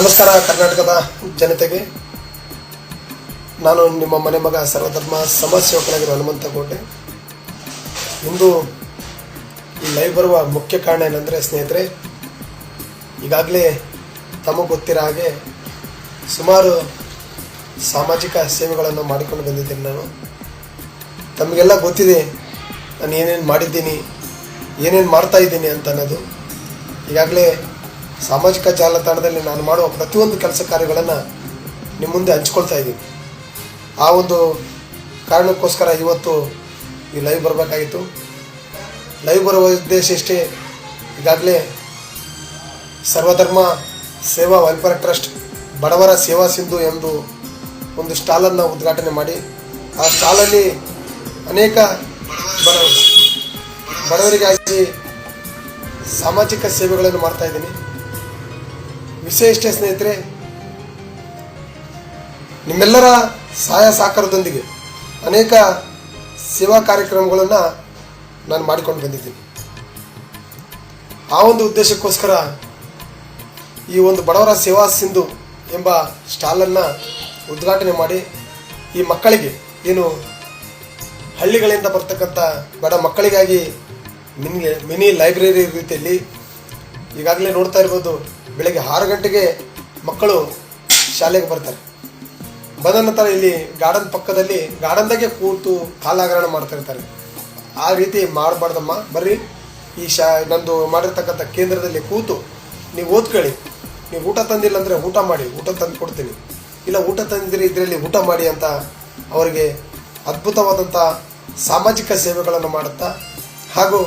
ನಮಸ್ಕಾರ ಕರ್ನಾಟಕದ ಜನತೆಗೆ. ನಾನು ನಿಮ್ಮ ಮನೆ ಮಗ ಸರ್ವಧರ್ಮ ಸಮಾಜ ಸೇವಕನಾಗಿರುವ ಹನುಮಂತ ಕೋಟೆ. ಇಂದು ಈ ಲೈವ್ ಬರುವ ಮುಖ್ಯ ಕಾರಣ ಏನಂದರೆ, ಸ್ನೇಹಿತರೆ, ಈಗಾಗಲೇ ತಮಗೆ ಗೊತ್ತಿರೋ ಹಾಗೆ ಸುಮಾರು ಸಾಮಾಜಿಕ ಸೇವೆಗಳನ್ನು ಮಾಡಿಕೊಂಡು ಬಂದಿದ್ದೀನಿ ನಾನು. ತಮಗೆಲ್ಲ ಗೊತ್ತಿದೆ ನಾನು ಏನೇನು ಮಾಡಿದ್ದೀನಿ, ಏನೇನು ಮಾಡ್ತಾ ಇದ್ದೀನಿ ಅಂತ ಅನ್ನೋದು. ಈಗಾಗಲೇ ಸಾಮಾಜಿಕ ಜಾಲತಾಣದಲ್ಲಿ ನಾನು ಮಾಡುವ ಪ್ರತಿಯೊಂದು ಕೆಲಸ ಕಾರ್ಯಗಳನ್ನು ನಿಮ್ಮ ಮುಂದೆ ಹಂಚ್ಕೊಳ್ತಾ ಇದ್ದೀನಿ. ಆ ಒಂದು ಕಾರಣಕ್ಕೋಸ್ಕರ ಇವತ್ತು ಈ ಲೈವ್ ಬರಬೇಕಾಗಿತ್ತು. ಲೈವ್ ಬರುವ ಉದ್ದೇಶ ಇಷ್ಟೇ, ಈಗಾಗಲೇ ಸರ್ವಧರ್ಮ ಸೇವಾ ವೆಲ್ಫೇರ್ ಟ್ರಸ್ಟ್ ಬಡವರ ಸೇವಾ ಸಿಂಧು ಎಂದು ಒಂದು ಸ್ಟಾಲನ್ನು ಉದ್ಘಾಟನೆ ಮಾಡಿ, ಆ ಸ್ಟಾಲಲ್ಲಿ ಅನೇಕ ಬಡ ಬಡವರಿಗಾಗಿ ಸಾಮಾಜಿಕ ಸೇವೆಗಳನ್ನು ಮಾಡ್ತಾ ಇಷ್ಟೇ ಸ್ನೇಹಿತರೆ, ನಿಮ್ಮೆಲ್ಲರ ಸಹಾಯ ಸಹಕಾರದೊಂದಿಗೆ ಅನೇಕ ಸೇವಾ ಕಾರ್ಯಕ್ರಮಗಳನ್ನು ನಾನು ಮಾಡಿಕೊಂಡು ಬಂದಿದ್ದೀನಿ. ಆ ಒಂದು ಉದ್ದೇಶಕ್ಕೋಸ್ಕರ ಈ ಒಂದು ಬಡವರ ಸೇವಾ ಸಿಂಧು ಎಂಬ ಸ್ಟಾಲನ್ನು ಉದ್ಘಾಟನೆ ಮಾಡಿ ಈ ಮಕ್ಕಳಿಗೆ ಏನು ಹಳ್ಳಿಗಳಿಂದ ಬರ್ತಕ್ಕಂಥ ಬಡ ಮಕ್ಕಳಿಗಾಗಿ ಮಿನಿ ಮಿನಿ ಲೈಬ್ರರಿ ರೀತಿಯಲ್ಲಿ ಈಗಾಗಲೇ ನೋಡ್ತಾ ಇರ್ಬೋದು. ಬೆಳಗ್ಗೆ ಆರು ಗಂಟೆಗೆ ಮಕ್ಕಳು ಶಾಲೆಗೆ ಬರ್ತಾರೆ. ಬಂದ ನಂತರ ಇಲ್ಲಿ ಗಾರ್ಡನ್ ಪಕ್ಕದಲ್ಲಿ ಗಾರ್ಡನ್ದಾಗೆ ಕೂತು ಕಾಲಾಗರಣ ಮಾಡ್ತಾ ಇರ್ತಾರೆ. ಆ ರೀತಿ ಮಾಡಬಾರ್ದಮ್ಮ, ಬರ್ರಿ. ಈ ಶಾ, ನಂದು ಮಾಡಿರ್ತಕ್ಕಂಥ ಕೇಂದ್ರದಲ್ಲಿ ಕೂತು ನೀವು ಓದ್ಕೊಳ್ಳಿ. ನೀವು ಊಟ ತಂದಿಲ್ಲ ಅಂದರೆ ಊಟ ಮಾಡಿ, ಊಟ ತಂದು ಕೊಡ್ತೀನಿ. ಇಲ್ಲ ಊಟ ತಂದಿದ್ರೆ ಇದರಲ್ಲಿ ಊಟ ಮಾಡಿ ಅಂತ ಅವರಿಗೆ ಅದ್ಭುತವಾದಂಥ ಸಾಮಾಜಿಕ ಸೇವೆಗಳನ್ನು ಮಾಡುತ್ತಾ ಹಾಗೂ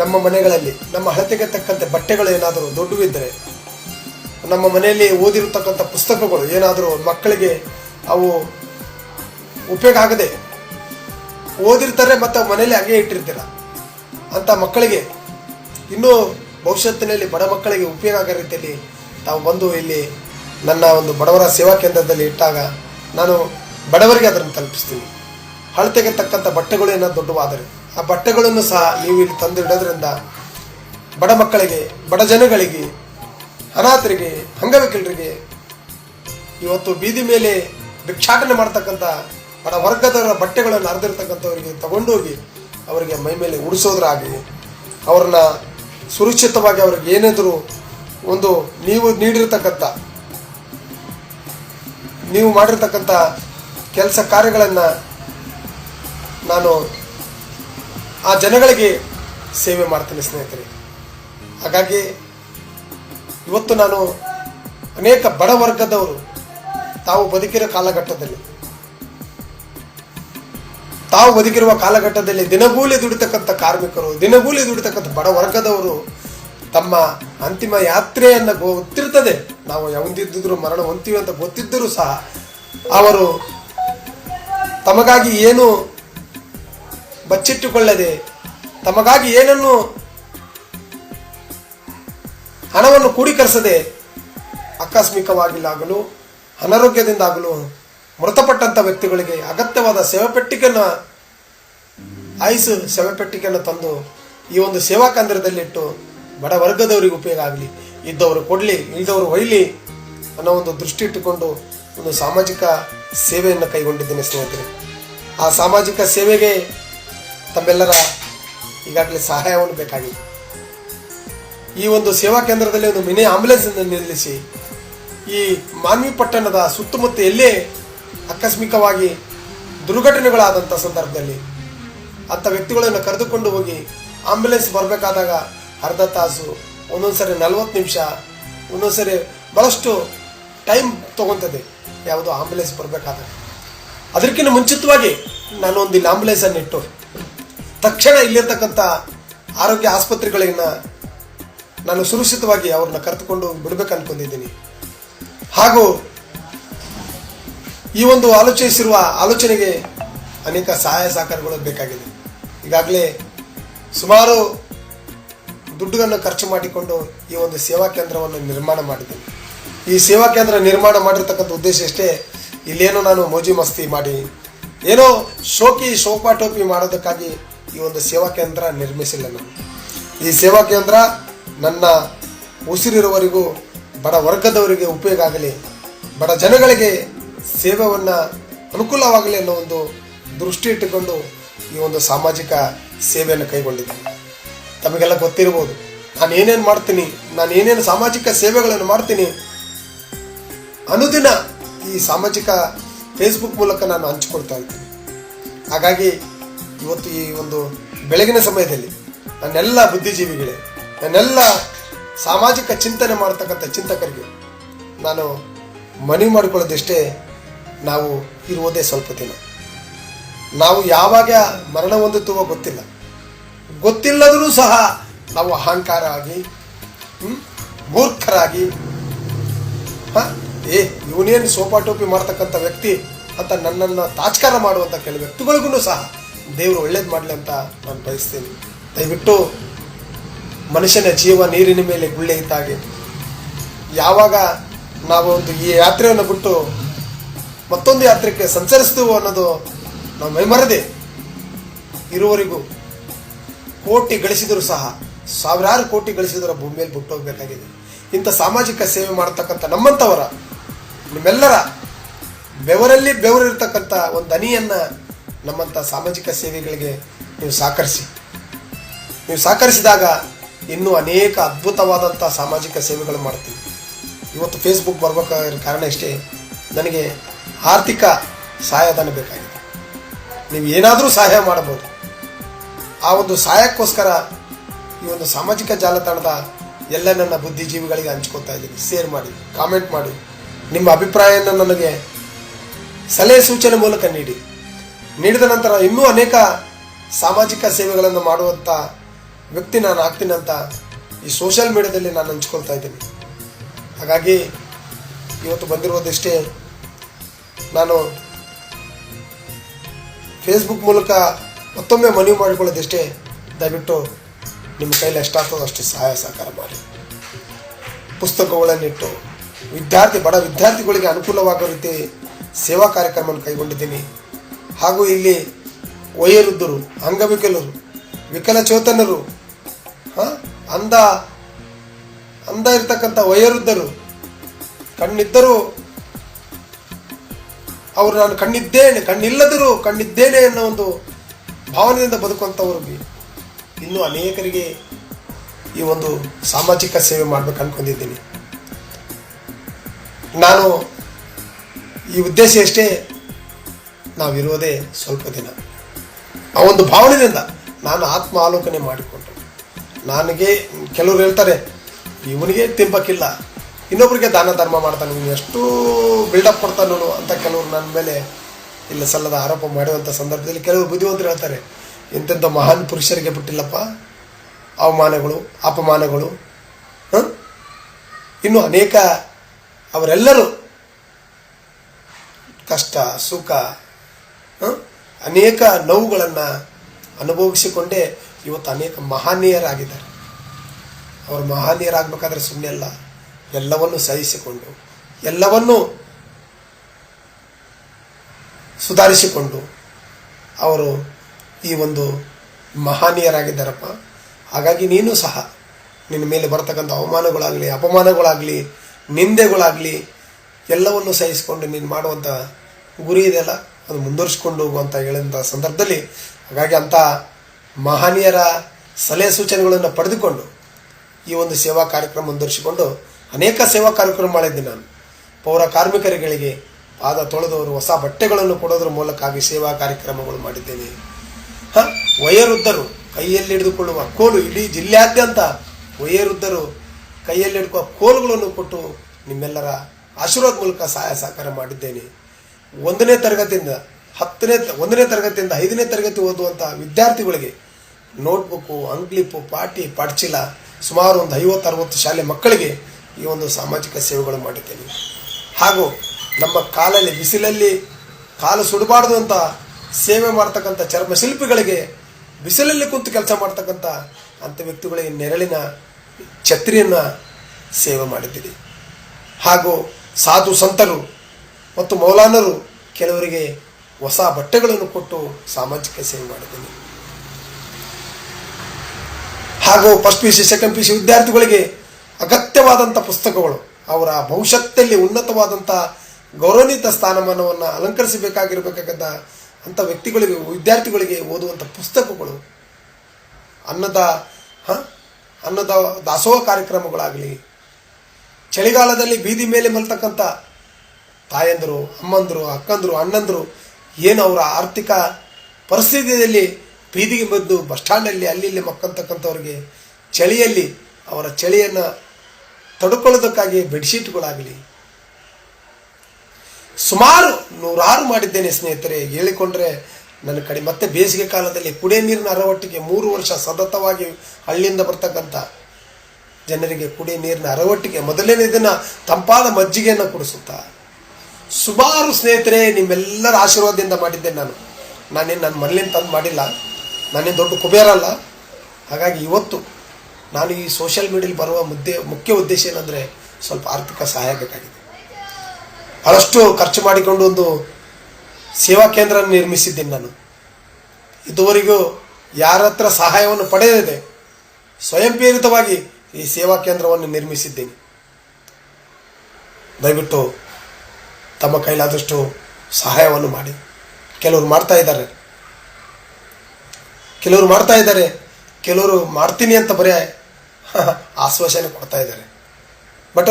ನಮ್ಮ ಮನೆಗಳಲ್ಲಿ, ನಮ್ಮ ಅಳತೆಗೆ ತಕ್ಕಂತೆ ಬಟ್ಟೆಗಳು ಏನಾದರೂ ದೊಡ್ಡವಿದ್ದರೆ, ನಮ್ಮ ಮನೆಯಲ್ಲಿ ಓದಿರತಕ್ಕಂಥ ಪುಸ್ತಕಗಳು ಏನಾದರೂ ಮಕ್ಕಳಿಗೆ ಅವು ಉಪಯೋಗ ಆಗದೆ ಓದಿರ್ತಾರೆ ಮತ್ತು ಮನೇಲಿ ಹಾಗೆ ಇಟ್ಟಿರ್ತೀರ ಅಂತ ಮಕ್ಕಳಿಗೆ ಇನ್ನೂ ಭವಿಷ್ಯತ್ತಿನಲ್ಲಿ ಬಡ ಮಕ್ಕಳಿಗೆ ಉಪಯೋಗ ಆಗೋ ರೀತಿಯಲ್ಲಿ ತಾವು ಬಂದು ಇಲ್ಲಿ ನನ್ನ ಒಂದು ಬಡವರ ಸೇವಾ ಕೇಂದ್ರದಲ್ಲಿ ಇಟ್ಟಾಗ ನಾನು ಬಡವರಿಗೆ ಅದನ್ನು ತಲುಪಿಸ್ತೀನಿ. ಅಳತೆಗೆ ತಕ್ಕಂಥ ಬಟ್ಟೆಗಳು ಏನೋ ದೊಡ್ಡವಾದರೆ ಆ ಬಟ್ಟೆಗಳನ್ನು ಸಹ ನೀವು ಇಲ್ಲಿ ತಂದು ಇಡೋದ್ರಿಂದ ಬಡ ಮಕ್ಕಳಿಗೆ, ಬಡ ಜನಗಳಿಗೆ, ಅನಾಥರಿಗೆ ಅಂಗವಿಕಲರಿಗೆ ಇವತ್ತು ಬೀದಿ ಮೇಲೆ ಭಿಕ್ಷಾಟನೆ ಮಾಡ್ತಕ್ಕಂಥ ಬಡ ವರ್ಗದವರ ಬಟ್ಟೆಗಳನ್ನು ಹರಿದಿರ್ತಕ್ಕಂಥವರಿಗೆ ತಗೊಂಡೋಗಿ ಅವರಿಗೆ ಮೈ ಮೇಲೆ ಉಡಿಸೋದ್ರಾಗಿ ಅವ್ರನ್ನ ಸುರಕ್ಷಿತವಾಗಿ ಅವ್ರಿಗೆ ಏನಾದರೂ ಒಂದು ನೀವು ನೀಡಿರ್ತಕ್ಕಂಥ, ನೀವು ಮಾಡಿರ್ತಕ್ಕಂಥ ಕೆಲಸ ಕಾರ್ಯಗಳನ್ನು ನಾನು ಆ ಜನಗಳಿಗೆ ಸೇವೆ ಮಾಡ್ತೇನೆ ಸ್ನೇಹಿತರೆ. ಹಾಗಾಗಿ ಇವತ್ತು ನಾನು ಅನೇಕ ಬಡ ವರ್ಗದವರು ತಾವು ಬದುಕಿರೋ ಕಾಲಘಟ್ಟದಲ್ಲಿ, ತಾವು ಬದುಕಿರುವ ಕಾಲಘಟ್ಟದಲ್ಲಿ ದಿನಗೂಲಿ ದುಡಿತಕ್ಕಂಥ ಕಾರ್ಮಿಕರು, ದಿನಗೂಲಿ ದುಡಿತಕ್ಕಂಥ ಬಡ ವರ್ಗದವರು ತಮ್ಮ ಅಂತಿಮ ಯಾತ್ರೆಯನ್ನು ಗೊತ್ತಿರ್ತದೆ ನಾವು ಯಾವಂದಿದ್ದರೂ ಮರಣ ಹೊಂತೀವಿ ಅಂತ ಗೊತ್ತಿದ್ದರೂ ಸಹ ಅವರು ತಮಗಾಗಿ ಏನು ಬಚ್ಚಿಟ್ಟುಕೊಳ್ಳದೆ ತಮಗಾಗಿ ಏನನ್ನು ಹಣವನ್ನು ಕೂಡಿಕರಿಸದೆ ಆಕಸ್ಮಿಕವಾಗಿಲ್ಲಾಗಲು, ಅನಾರೋಗ್ಯದಿಂದಾಗಲು ಮೃತಪಟ್ಟಂಥ ವ್ಯಕ್ತಿಗಳಿಗೆ ಅಗತ್ಯವಾದ ಸೇವೆಪೆಟ್ಟಿಗೆಯನ್ನು ಸೇವೆ ಪೆಟ್ಟಿಗೆಯನ್ನು ತಂದು ಈ ಒಂದು ಸೇವಾ ಕೇಂದ್ರದಲ್ಲಿಟ್ಟು ಬಡ ವರ್ಗದವರಿಗೆ ಉಪಯೋಗ ಆಗಲಿ, ಇದ್ದವರು ಕೊಡಲಿ ಇಲ್ಲದವರು ಒಯ್ಲಿ ಅನ್ನೋ ಒಂದು ದೃಷ್ಟಿ ಇಟ್ಟುಕೊಂಡು ಒಂದು ಸಾಮಾಜಿಕ ಸೇವೆಯನ್ನು ಕೈಗೊಂಡಿದ್ದೇನೆ ಸ್ನೇಹಿತರೆ. ಆ ಸಾಮಾಜಿಕ ಸೇವೆಗೆ ತಮ್ಮೆಲ್ಲರ ಈಗಾಗಲೇ ಸಹಾಯವನ್ನು ಬೇಕಾಗಿ ಈ ಒಂದು ಸೇವಾ ಕೇಂದ್ರದಲ್ಲಿ ಒಂದು ಮಿನಿ ಆಂಬ್ಯುಲೆನ್ಸ್ ಅನ್ನು ನಿಲ್ಲಿಸಿ, ಈ ಮಾನ್ವಿ ಪಟ್ಟಣದ ಸುತ್ತಮುತ್ತ ಎಲ್ಲೇ ಆಕಸ್ಮಿಕವಾಗಿ ದುರ್ಘಟನೆಗಳಾದಂಥ ಸಂದರ್ಭದಲ್ಲಿ ಅಂಥ ವ್ಯಕ್ತಿಗಳನ್ನು ಕರೆದುಕೊಂಡು ಹೋಗಿ ಆಂಬ್ಯುಲೆನ್ಸ್ ಬರಬೇಕಾದಾಗ ಅರ್ಧ ತಾಸು ಒಂದೊಂದು ಸರಿ ನಲ್ವತ್ತು ನಿಮಿಷ ಒಂದೊಂದು ಸರಿ ಭಾಳಷ್ಟು ಟೈಮ್ ತೊಗೊತದೆ ಯಾವುದೋ ಆಂಬ್ಯುಲೆನ್ಸ್ ಬರಬೇಕಾದಾಗ. ಅದಕ್ಕಿಂತ ಮುಂಚಿತವಾಗಿ ನಾನು ಒಂದು ಇಲ್ಲಿ ಆಂಬ್ಯುಲೆನ್ಸನ್ನು ಇಟ್ಟು ತಕ್ಷಣ ಇಲ್ಲಿರ್ತಕ್ಕಂಥ ಆರೋಗ್ಯ ಆಸ್ಪತ್ರೆಗಳನ್ನು ನಾನು ಸುರಕ್ಷಿತವಾಗಿ ಅವ್ರನ್ನ ಕರೆದುಕೊಂಡು ಬಿಡಬೇಕು ಅನ್ಕೊಂಡಿದ್ದೀನಿ. ಹಾಗೂ ಈ ಒಂದು ಆಲೋಚಿಸಿರುವ ಆಲೋಚನೆಗೆ ಅನೇಕ ಸಹಾಯ ಸಹಕಾರಗಳು ಬೇಕಾಗಿದೆ. ಈಗಾಗಲೇ ಸುಮಾರು ದುಡ್ಡುಗಳನ್ನು ಖರ್ಚು ಮಾಡಿಕೊಂಡು ಈ ಒಂದು ಸೇವಾ ಕೇಂದ್ರವನ್ನು ನಿರ್ಮಾಣ ಮಾಡಿದ್ದೀನಿ. ಈ ಸೇವಾ ಕೇಂದ್ರ ನಿರ್ಮಾಣ ಮಾಡಿರ್ತಕ್ಕಂಥ ಉದ್ದೇಶ ಅಷ್ಟೇ ಇಲ್ಲೇನೋ ನಾನು ಮೋಜಿ ಮಸ್ತಿ ಮಾಡಿ, ಏನೋ ಶೋಕಿ ಶೋಕಾಟೋಪಿ ಮಾಡೋದಕ್ಕಾಗಿ ಈ ಒಂದು ಸೇವಾ ಕೇಂದ್ರ ನಿರ್ಮಿಸಿಲ್ಲ ನಾನು. ಈ ಸೇವಾ ಕೇಂದ್ರ ನನ್ನ ಉಸಿರಿರುವವರಿಗೂ, ಬಡ ವರ್ಗದವರಿಗೆ ಉಪಯೋಗ ಆಗಲಿ, ಬಡ ಜನಗಳಿಗೆ ಸೇವೆಯನ್ನು ಅನುಕೂಲವಾಗಲಿ ಅನ್ನೋ ಒಂದು ದೃಷ್ಟಿ ಇಟ್ಟುಕೊಂಡು ಈ ಒಂದು ಸಾಮಾಜಿಕ ಸೇವೆಯನ್ನು ಕೈಗೊಂಡಿದ್ದೀನಿ ತಮಗೆಲ್ಲ ಗೊತ್ತಿರ್ಬೋದು, ನಾನು ಏನೇನು ಮಾಡ್ತೀನಿ, ನಾನು ಏನೇನು ಸಾಮಾಜಿಕ ಸೇವೆಗಳನ್ನು ಮಾಡ್ತೀನಿ. ಅನುದಿನ ಈ ಸಾಮಾಜಿಕ ಫೇಸ್ಬುಕ್ ಮೂಲಕ ನಾನು ಹಂಚಿಕೊಳ್ತಾ ಇದ್ದೀನಿ ಹಾಗಾಗಿ ಇವತ್ತು ಈ ಒಂದು ಬೆಳಗಿನ ಸಮಯದಲ್ಲಿ ನನ್ನೆಲ್ಲ ಬುದ್ಧಿಜೀವಿಗಳೇ, ನನ್ನೆಲ್ಲ ಸಾಮಾಜಿಕ ಚಿಂತನೆ ಮಾಡ್ತಕ್ಕಂಥ ಚಿಂತಕರಿಗೆ ನಾನು ಮನವಿ ಮಾಡಿಕೊಳ್ಳೋದಿಷ್ಟೇ ನಾವು ಇರುವುದೇ ಸ್ವಲ್ಪ ದಿನ ನಾವು ಯಾವಾಗ ಮರಣ ಹೊಂದುತ್ತವೋ ಗೊತ್ತಿಲ್ಲ ಗೊತ್ತಿಲ್ಲದರೂ ಸಹ ನಾವು ಅಹಂಕಾರ ಆಗಿ ಮೂರ್ಖರಾಗಿ? ಏ, ಇವನೇನು ಸೋಪಾ ಟೋಪಿ ಮಾಡ್ತಕ್ಕಂಥ ವ್ಯಕ್ತಿ ಅಂತ ನನ್ನನ್ನು ತಾತ್ಕಾರ ಮಾಡುವಂಥ ಕೆಲವು ವ್ಯಕ್ತಿಗಳಿಗೂ ಸಹ ದೇವರು ಒಳ್ಳೇದು ಮಾಡಲಿ ಅಂತ ನಾನು ಬಯಸ್ತೀನಿ. ದಯವಿಟ್ಟು ಮನುಷ್ಯನ ಜೀವ ನೀರಿನ ಮೇಲೆ ಗುಳ್ಳೆ ಇದ್ದಾಗೆ ಯಾವಾಗ ನಾವು ಒಂದು ಈ ಯಾತ್ರೆಯನ್ನು ಬಿಟ್ಟು ಮತ್ತೊಂದು ಯಾತ್ರೆಗೆ ಸಂಚರಿಸ್ತೀವೋ ಅನ್ನೋದು ನಾವು ಮೈಮರದೆ. ಇರುವವರೆಗೂ ಕೋಟಿ ಗಳಿಸಿದರೂ ಸಹ, ಸಾವಿರಾರು ಕೋಟಿ ಗಳಿಸಿದ್ರು ಭೂಮಿಯಲ್ಲಿ ಬಿಟ್ಟು ಹೋಗಬೇಕಾಗಿದೆ. ಇಂಥ ಸಾಮಾಜಿಕ ಸೇವೆ ಮಾಡ್ತಕ್ಕಂಥ ನಮ್ಮಂಥವರ, ನಿಮ್ಮೆಲ್ಲರ ಬೆವರಲ್ಲಿ ಬೆವರಿರ್ತಕ್ಕಂಥ ಒಂದು ಹನಿಯನ್ನು ನಮ್ಮಂಥ ಸಾಮಾಜಿಕ ಸೇವೆಗಳಿಗೆ ನೀವು ಸಹಕರಿಸಿ. ನೀವು ಸಹಕರಿಸಿದಾಗ ಇನ್ನೂ ಅನೇಕ ಅದ್ಭುತವಾದಂಥ ಸಾಮಾಜಿಕ ಸೇವೆಗಳು ಮಾಡ್ತೀವಿ. ಇವತ್ತು ಫೇಸ್ಬುಕ್ ಬರ್ಬೇಕಾಗಿರೋ ಕಾರಣ ಇಷ್ಟೇ, ನನಗೆ ಆರ್ಥಿಕ ಸಹಾಯಧನ ಬೇಕಾಗಿದೆ. ನೀವು ಏನಾದರೂ ಸಹಾಯ ಮಾಡಬಹುದು. ಆ ಒಂದು ಸಹಾಯಕ್ಕೋಸ್ಕರ ಈ ಒಂದು ಸಾಮಾಜಿಕ ಜಾಲತಾಣದ ಎಲ್ಲ ನನ್ನ ಬುದ್ಧಿಜೀವಿಗಳಿಗೆ ಹಂಚ್ಕೋತಾ ಇದ್ದೀನಿ. ಶೇರ್ ಮಾಡಿ ಕಾಮೆಂಟ್ ಮಾಡಿ. ನಿಮ್ಮ ಅಭಿಪ್ರಾಯವನ್ನು ನನಗೆ ಸಲಹೆ ಸೂಚನೆ ಮೂಲಕ ನೀಡಿ. ನೀಡಿದ ನಂತರ ಇನ್ನೂ ಅನೇಕ ಸಾಮಾಜಿಕ ಸೇವೆಗಳನ್ನು ಮಾಡುವಂಥ ವ್ಯಕ್ತಿ ನಾನು ಆಗ್ತೀನಿ ಈ ಸೋಷಿಯಲ್ ಮೀಡಿಯಾದಲ್ಲಿ ನಾನು ಹಂಚ್ಕೊಳ್ತಾ ಇದ್ದೀನಿ. ಹಾಗಾಗಿ ಇವತ್ತು ಬಂದಿರುವುದಿಷ್ಟೇ ನಾನು ಫೇಸ್ಬುಕ್ ಮೂಲಕ ಮತ್ತೊಮ್ಮೆ ಮನವಿ ಮಾಡಿಕೊಳ್ಳೋದಿಷ್ಟೇ ದಯವಿಟ್ಟು ನಿಮ್ಮ ಕೈಲಿ ಎಷ್ಟಾಗ್ತದೋ ಅಷ್ಟು ಸಹಾಯ ಸಹಕಾರ ಮಾಡಿ. ಪುಸ್ತಕಗಳನ್ನಿಟ್ಟು, ವಿದ್ಯಾರ್ಥಿ, ಬಡ ವಿದ್ಯಾರ್ಥಿಗಳಿಗೆ ಅನುಕೂಲವಾಗೋ ರೀತಿ ಸೇವಾ ಕಾರ್ಯಕ್ರಮವನ್ನು ಕೈಗೊಂಡಿದ್ದೀನಿ. ಹಾಗೂ ಇಲ್ಲಿ ವಯೋವೃದ್ಧರು ಅಂಗವಿಕಲರು, ವಿಕಲಚೇತನರು? ಅಂಧ ಅಂಧ ಇರ್ತಕ್ಕಂಥ ವಯೋವೃದ್ಧರು ಕಣ್ಣಿದ್ದರೂ ಅವರು ನಾನು ಕಣ್ಣಿದ್ದೇನೆ, ಕಣ್ಣಿಲ್ಲದರೂ ಕಣ್ಣಿದ್ದೇನೆ ಅನ್ನೋ ಒಂದು ಭಾವನೆಯಿಂದ ಬದುಕುವಂಥವ್ರು ಇನ್ನೂ ಅನೇಕರಿಗೆ ಈ ಒಂದು ಸಾಮಾಜಿಕ ಸೇವೆ ಮಾಡ್ಬೇಕು ಅನ್ಕೊಂಡಿದ್ದೀನಿ. ನಾನು ಈ ಉದ್ದೇಶ ಎಷ್ಟೇ ನಾವಿರೋದೇ ಸ್ವಲ್ಪ ದಿನ ಆ ಒಂದು ಭಾವನೆಯಿಂದ ನಾನು ಆತ್ಮ ಆಲೋಚನೆ ಮಾಡಿಕೊಂಡು ನನಗೆ ಕೆಲವರು ಹೇಳ್ತಾರೆ, ಇವನಿಗೆ ತಿಂಬಕ್ಕಿಲ್ಲ ಇನ್ನೊಬ್ರಿಗೆ ದಾನ ಧರ್ಮ ಮಾಡ್ತಾನೆ ಇವನು ಎಷ್ಟು ಬಿಲ್ಡಪ್ ಕೊಡ್ತಾನು ಅಂತ ಕೆಲವರು ನನ್ನ ಮೇಲೆ ಇಲ್ಲ ಸಲ್ಲದ ಆರೋಪ ಮಾಡುವಂಥ ಸಂದರ್ಭದಲ್ಲಿ ಕೆಲವರು ಬುದ್ಧಿವಂತರು ಹೇಳ್ತಾರೆ ಇಂಥೆಂಥ ಮಹಾನ್ ಪುರುಷರಿಗೆ ಬಿಟ್ಟಿಲ್ಲಪ್ಪ ಅವಮಾನಗಳು, ಅಪಮಾನಗಳು? ಇನ್ನು ಅನೇಕ ಅವರೆಲ್ಲರೂ ಕಷ್ಟ, ಸುಖ? ಅನೇಕ ನೋವುಗಳನ್ನು ಅನುಭವಿಸಿಕೊಂಡೇ ಇವತ್ತು ಅನೇಕ ಮಹಾನೀಯರಾಗಿದ್ದಾರೆ. ಅವರು ಮಹಾನೀಯರಾಗಬೇಕಾದ್ರೆ ಸುಮ್ಮನೆ ಅಲ್ಲ, ಎಲ್ಲವನ್ನು ಸಹಿಸಿಕೊಂಡು, ಎಲ್ಲವನ್ನು ಸುಧಾರಿಸಿಕೊಂಡು ಅವರು ಈ ಒಂದು ಮಹಾನೀಯರಾಗಿದ್ದಾರಪ್ಪ. ಹಾಗಾಗಿ ನೀನು ಸಹ ನಿನ್ನ ಮೇಲೆ ಬರತಕ್ಕಂಥ ಅವಮಾನಗಳಾಗಲಿ, ಅಪಮಾನಗಳಾಗಲಿ, ನಿಂದೆಗಳಾಗಲಿ ಎಲ್ಲವನ್ನು ಸಹಿಸಿಕೊಂಡು ನೀನು ಮಾಡುವಂಥ ಗುರಿ ಇದೆಯಲ್ಲ? ಅದು ಮುಂದುವರಿಸ್ಕೊಂಡು ಹೋಗುವಂಥ ಹೇಳಿದಂಥ ಸಂದರ್ಭದಲ್ಲಿ ಹಾಗಾಗಿ ಅಂತ ಮಹನೀಯರ ಸಲಹೆ ಸೂಚನೆಗಳನ್ನು ಪಡೆದುಕೊಂಡು ಈ ಒಂದು ಸೇವಾ ಕಾರ್ಯಕ್ರಮ ಮುಂದುವರಿಸಿಕೊಂಡು ಅನೇಕ ಸೇವಾ ಕಾರ್ಯಕ್ರಮ ಮಾಡಿದ್ದೆ ನಾನು. ಪೌರ ಕಾರ್ಮಿಕರುಗಳಿಗೆ ಪಾದ ತೊಳೆದವರು, ಹೊಸ ಬಟ್ಟೆಗಳನ್ನು ಕೊಡೋದ್ರ ಮೂಲಕ ಆಗಿ ಸೇವಾ ಕಾರ್ಯಕ್ರಮಗಳು ಮಾಡಿದ್ದೇನೆ ಹ, ವಯೋವೃದ್ಧರು ಕೈಯಲ್ಲಿ ಹಿಡಿದುಕೊಳ್ಳುವ ಕೋಲು ಇಡೀ ಜಿಲ್ಲೆಯಾದ್ಯಂತ ವಯೋವೃದ್ಧರು ಕೈಯಲ್ಲಿ ಹಿಡ್ಕುವ ಕೋಲುಗಳನ್ನು ಕೊಟ್ಟು ನಿಮ್ಮೆಲ್ಲರ ಆಶೀರ್ವಾದ ಮೂಲಕ ಸಹಾಯ ಸಹಕಾರ ಮಾಡಿದ್ದೇನೆ. ಒಂದನೇ ತರಗತಿಯಿಂದ ಹತ್ತನೇ ಒಂದನೇ ತರಗತಿಯಿಂದ ಐದನೇ ತರಗತಿ ಓದುವಂಥ ವಿದ್ಯಾರ್ಥಿಗಳಿಗೆ ನೋಟ್ಬುಕ್ಕು ಅಂಕ್ಲಿಪ್ಪು ಪಾಟಿ ಪಡ್ಚಿಲ, ಸುಮಾರು ಒಂದು ಐವತ್ತು ಅರವತ್ತು ಶಾಲೆ ಮಕ್ಕಳಿಗೆ ಈ ಒಂದು ಸಾಮಾಜಿಕ ಸೇವೆಗಳು ಮಾಡಿದ್ದೇನೆ. ಹಾಗೂ ನಮ್ಮ ಕಾಲಲ್ಲಿ ಬಿಸಿಲಲ್ಲಿ ಕಾಲು ಸುಡಬಾರ್ದು ಅಂತ ಸೇವೆ ಮಾಡ್ತಕ್ಕಂಥ ಚರ್ಮಶಿಲ್ಪಿಗಳಿಗೆ ಬಿಸಿಲಲ್ಲಿ ಕುಂತು ಕೆಲಸ ಮಾಡ್ತಕ್ಕಂಥ ಅಂಥ ವ್ಯಕ್ತಿಗಳಿಗೆ ನೆರಳಿನ ಛತ್ರಿಯನ್ನು ಸೇವೆ ಮಾಡಿದ್ದೀನಿ. ಹಾಗೂ ಸಾಧು ಸಂತರು ಮತ್ತು ಮೌಲಾನರು ಕೆಲವರಿಗೆ ಹೊಸ ಬಟ್ಟೆಗಳನ್ನು ಕೊಟ್ಟು ಸಾಮಾಜಿಕ ಸೇವೆ ಮಾಡಿದ್ದೀನಿ ಹಾಗೂ first P C, second P C ವಿದ್ಯಾರ್ಥಿಗಳಿಗೆ ಅಗತ್ಯವಾದಂಥ ಪುಸ್ತಕಗಳು, ಅವರ ಭವಿಷ್ಯತ್ತಲ್ಲಿ ಉನ್ನತವಾದಂಥ ಗೌರವಾನ್ವಿತ ಸ್ಥಾನಮಾನವನ್ನು ಅಲಂಕರಿಸಬೇಕಾಗಿರಬೇಕಾದ ಅಂಥ ವ್ಯಕ್ತಿಗಳಿಗೆ, ವಿದ್ಯಾರ್ಥಿಗಳಿಗೆ ಓದುವಂಥ ಪುಸ್ತಕಗಳು, ಅನ್ನದ? ಅನ್ನದ ದಾಸೋಹ ಕಾರ್ಯಕ್ರಮಗಳಾಗಲಿ, ಚಳಿಗಾಲದಲ್ಲಿ ಬೀದಿ ಮೇಲೆ ಮಲ್ತಕ್ಕಂಥ ತಾಯಂದರು, ಅಮ್ಮಂದರು, ಅಕ್ಕಂದರು, ಅಣ್ಣಂದರು ಏನು ಅವರ ಆರ್ಥಿಕ ಪರಿಸ್ಥಿತಿಯಲ್ಲಿ ಬೀದಿಗೆ ಬಂದು ಬಸ್ ಸ್ಟ್ಯಾಂಡಲ್ಲಿ ಅಲ್ಲಿ ಇಲ್ಲಿ ಮಕ್ಕಂತಕ್ಕಂಥವ್ರಿಗೆ ಚಳಿಯಲ್ಲಿ ಅವರ ಚಳಿಯನ್ನು ತಡ್ಕೊಳ್ಳೋದಕ್ಕಾಗಿ ಬೆಡ್ಶೀಟ್ಗಳಾಗಲಿ. ಸುಮಾರು ನೂರಾರು ಮಾಡಿದ್ದೇನೆ ಸ್ನೇಹಿತರೆ, ಹೇಳಿಕೊಂಡ್ರೆ ನನ್ನ ಕಡೆ ಮತ್ತೆ ಬೇಸಿಗೆ ಕಾಲದಲ್ಲಿ ಕುಡಿ ನೀರಿನ ಅರವಟ್ಟಿಗೆ ಮೂರು ವರ್ಷ ಸತತವಾಗಿ ಹಳ್ಳಿಯಿಂದ ಬರ್ತಕ್ಕಂಥ ಜನರಿಗೆ ಕುಡಿ ನೀರಿನ ಅರವಟ್ಟಿಗೆ ಮೊದಲನೇ ದಿನ ತಂಪಾದ ಮಜ್ಜಿಗೆಯನ್ನು ಕುಡಿಸುತ್ತಾ. ಸುಮಾರು ಸ್ನೇಹಿತರೆ, ನಿಮ್ಮೆಲ್ಲರ ಆಶೀರ್ವಾದದಿಂದ ಮಾಡಿದ್ದೆ ನಾನು. ನಾನೇನು ನನ್ನ ಮನೇಲಿಂದ ತಂದು ಮಾಡಿಲ್ಲ, ನಾನೇನು ದೊಡ್ಡ ಕುಬೇರಲ್ಲ ಹಾಗಾಗಿ ಇವತ್ತು ನಾನು ಈ ಸೋಷಿಯಲ್ ಮೀಡಿಯಲ್ಲಿ ಬರುವ ಮುದ್ದೆ, ಮುಖ್ಯ ಉದ್ದೇಶ ಏನಂದರೆ ಸ್ವಲ್ಪ ಆರ್ಥಿಕ ಸಹಾಯ ಬೇಕಾಗಿದೆ. ಭಾಳಷ್ಟು ಖರ್ಚು ಮಾಡಿಕೊಂಡು ಒಂದು ಸೇವಾ ಕೇಂದ್ರ ನಿರ್ಮಿಸಿದ್ದೀನಿ ನಾನು. ಇದುವರೆಗೂ ಯಾರ ಹತ್ರ ಸಹಾಯವನ್ನು ಪಡೆಯದೆ ಸ್ವಯಂ ಪ್ರೇರಿತವಾಗಿ ಈ ಸೇವಾ ಕೇಂದ್ರವನ್ನು ನಿರ್ಮಿಸಿದ್ದೀನಿ. ದಯವಿಟ್ಟು ತಮ್ಮ ಕೈಲಾದಷ್ಟು ಸಹಾಯವನ್ನು ಮಾಡಿ. ಕೆಲವರು ಮಾಡ್ತಾ ಇದ್ದಾರೆ. ಕೆಲವರು ಮಾಡ್ತಾ ಇದ್ದಾರೆ. ಕೆಲವರು ಮಾಡ್ತೀನಿ ಅಂತ ಬರೀ ಆಶ್ವಾಸನೆ ಕೊಡ್ತಾ ಇದ್ದಾರೆ. ಬಟ್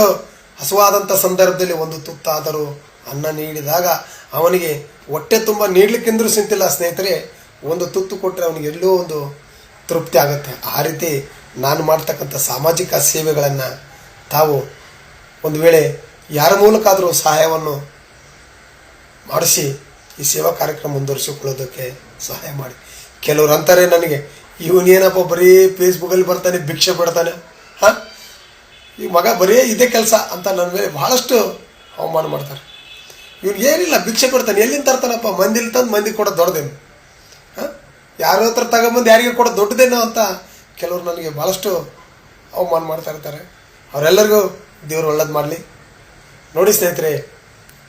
ಹಸುವಾದಂಥ ಸಂದರ್ಭದಲ್ಲಿ ಒಂದು ತುತ್ತಾದರೂ ಅನ್ನ ನೀಡಿದಾಗ ಅವನಿಗೆ ಹೊಟ್ಟೆ ತುಂಬ ನೀಡಲಿಕ್ಕೆಂದ್ರೂ ಸಿಂತಿಲ್ಲ. ಸ್ನೇಹಿತರೆ, ಒಂದು ತುತ್ತು ಕೊಟ್ಟರೆ ಅವನಿಗೆ ಎಲ್ಲೋ ಒಂದು ತೃಪ್ತಿ ಆಗುತ್ತೆ. ಆ ರೀತಿ ನಾನು ಮಾಡ್ತಕ್ಕಂಥ ಸಾಮಾಜಿಕ ಸೇವೆಗಳನ್ನು ತಾವು ಒಂದು ವೇಳೆ ಯಾರ ಮೂಲಕ ಆದರೂ ಸಹಾಯವನ್ನು ಮಾಡಿಸಿ ಈ ಸೇವಾ ಕಾರ್ಯಕ್ರಮ ಮುಂದುವರಿಸಿಕೊಳ್ಳೋದಕ್ಕೆ ಸಹಾಯ ಮಾಡಿ. ಕೆಲವರು ಅಂತಾರೆ ನನಗೆ ಇವನೇನಪ್ಪ ಬರೀ ಫೇಸ್ಬುಕ್ಕಲ್ಲಿ ಬರ್ತಾನೆ, ಭಿಕ್ಷೆ ಬಿಡ್ತಾನೆ ಹಾಂ? ಈ ಮಗ ಬರೀ ಇದೇ ಕೆಲಸ ಅಂತ ನನ್ನ ಮೇಲೆ ಭಾಳಷ್ಟು ಅವಮಾನ ಮಾಡ್ತಾರೆ. ಇವ್ನು ಏನಿಲ್ಲ, ಭಿಕ್ಷೆ ಕೊಡ್ತಾನೆ, ಎಲ್ಲಿಂದ ತರ್ತಾನಪ್ಪ? ಮಂದಿಲಿ ತಂದು ಮಂದಿ ಕೊಡೋದು ದೊಡ್ಡದೇನು? ಹಾಂ? ಯಾರ ಹತ್ರ ತಗೊಂಬಂದು ಯಾರಿಗೆ ಕೊಡೋದು ದೊಡ್ಡದೇನೋ ಅಂತ ಕೆಲವರು ನನಗೆ ಭಾಳಷ್ಟು ಅವಮಾನ ಮಾಡ್ತಾ ಇರ್ತಾರೆ. ಅವರೆಲ್ಲರಿಗೂ ದೇವರು ಒಳ್ಳೇದು ಮಾಡಲಿ. ನೋಡಿ ಸ್ನೇಹಿತರೆ,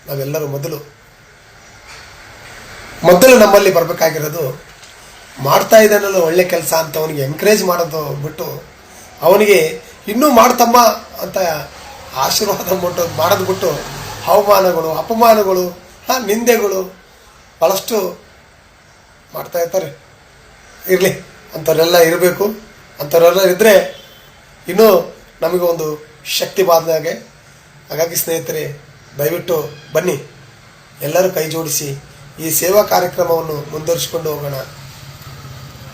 ನಾವೆಲ್ಲರೂ ಮೊದಲು ಮೊದಲು ನಮ್ಮಲ್ಲಿ ಬರಬೇಕಾಗಿರೋದು ಮಾಡ್ತಾ ಇದ್ದಾನಲ್ಲ ಒಳ್ಳೆ ಕೆಲಸ ಅಂತ ಅವನಿಗೆ ಎನ್ಕರೇಜ್ ಮಾಡೋದು ಬಿಟ್ಟು ಅವನಿಗೆ ಇನ್ನೂ ಮಾಡ್ತಮ್ಮ ಅಂತ ಆಶೀರ್ವಾದ ಮುಟ್ಟು ಮಾಡೋದು ಬಿಟ್ಟು ಅವಮಾನಗಳು, ಅಪಮಾನಗಳು ನಿಂದೆಗಳು ಭಾಳಷ್ಟು ಮಾಡ್ತಾ ಇರ್ತಾರೆ. ಇರಲಿ, ಅಂಥವರೆಲ್ಲ ಇರಬೇಕು. ಅಂಥವರೆಲ್ಲ ಇದ್ದರೆ ಇನ್ನೂ ನಮಗೆ ಒಂದು ಶಕ್ತಿ ಬಾದಾಗೆ ಹಾಗಾಗಿ ಸ್ನೇಹಿತರೆ, ದಯವಿಟ್ಟು ಬನ್ನಿ. ಎಲ್ಲರೂ ಕೈ ಜೋಡಿಸಿ ಈ ಸೇವಾ ಕಾರ್ಯಕ್ರಮವನ್ನು ಮುಂದುವರಿಸಿಕೊಂಡು ಹೋಗೋಣ.